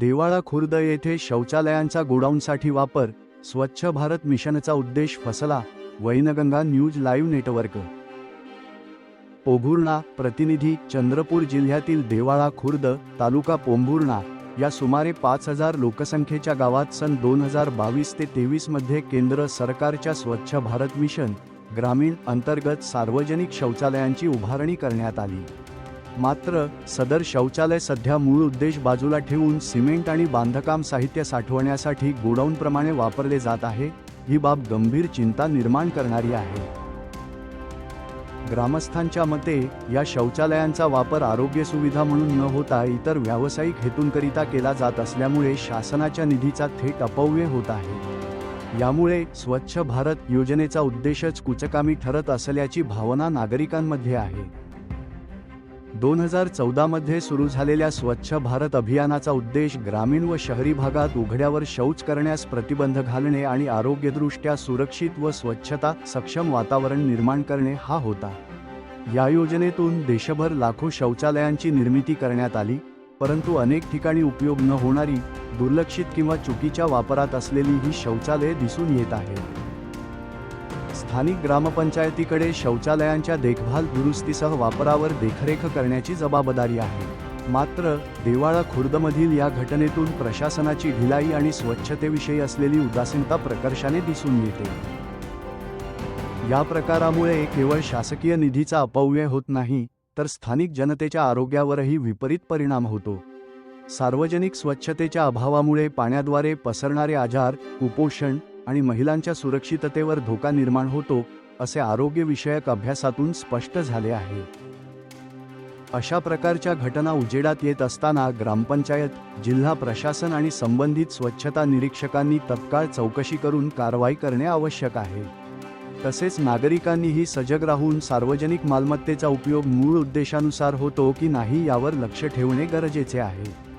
देवाळा खुर्द येथे शौचालयांचा गोडाऊनसाठी वापर स्वच्छ भारत मिशनचा उद्देश फसला Wainganga news live network. Pombhurna प्रतिनिधी चंद्रपूर जिल्ह्यातील देवाळा खुर्द तालुका पोंभुर्णा या सुमारे पाच हजार लोकसंख्येच्या गावात सन दोन हजार बावीस ते तेवीसमध्ये केंद्र सरकारच्या स्वच्छ भारत मिशन ग्रामीण अंतर्गत सार्वजनिक शौचालयांची उभारणी करण्यात आली. मात्र सदर शौचालय सध्या मूळ उद्देश बाजूला ठेवून सिमेंट आणि बांधकाम साहित्य साठवण्यासाठी गोडाऊनप्रमाणे वापरले जात आहे ही बाब गंभीर चिंता निर्माण करणारी आहे. ग्रामस्थांच्या मते या शौचालयांचा वापर आरोग्य सुविधा म्हणून न होता इतर व्यावसायिक हेतूंकरिता केला जात असल्यामुळे शासनाच्या निधीचा थेट अपव्यय होत आहे. यामुळे स्वच्छ भारत योजनेचा उद्देशच कुचकामी ठरत असल्याची भावना नागरिकांमध्ये आहे. दोन हजार चौदामध्ये सुरू झालेल्या स्वच्छ भारत अभियानाचा उद्देश ग्रामीण व शहरी भागात उघड्यावर शौच करण्यास प्रतिबंध घालणे आणि आरोग्यदृष्ट्या सुरक्षित व स्वच्छता सक्षम वातावरण निर्माण करणे हा होता. या योजनेतून देशभर लाखो शौचालयांची निर्मिती करण्यात आली परंतु अनेक ठिकाणी उपयोग न होणारी दुर्लक्षित किंवा चुकीच्या वापरात असलेली ही शौचालये दिसून येत आहेत. स्थानिक ग्रामपंचायतीकडे शौचालयांच्या देखभाल दुरुस्तीसह वापरावर देखरेख करण्याची जबाबदारी आहे. मात्र देवाळा खुर्दमधील या घटनेतून प्रशासनाची ढिलाई आणि स्वच्छतेविषयी असलेली उदासीनता प्रकर्षाने दिसून येते. या प्रकारामुळे केवळ शासकीय निधीचा अपव्यय होत नाही तर स्थानिक जनतेच्या आरोग्यावरही विपरीत परिणाम होतो. सार्वजनिक स्वच्छतेच्या अभावामुळे पाण्याद्वारे पसरणारे आजार कुपोषण आणि महिलांच्या सुरक्षिततेवर धोका निर्माण होतो असे आरोग्यविषयक अभ्यासातून स्पष्ट झाले आहे. अशा प्रकारच्या घटना उजेडात येत असताना ग्रामपंचायत जिल्हा प्रशासन आणि संबंधित स्वच्छता निरीक्षकांनी तत्काळ चौकशी करून कारवाई करणे आवश्यक आहे. तसेच नागरिकांनीही सजग राहून सार्वजनिक मालमत्तेचा उपयोग मूळ उद्देशानुसार होतो की नाही यावर लक्ष ठेवणे गरजेचे आहे.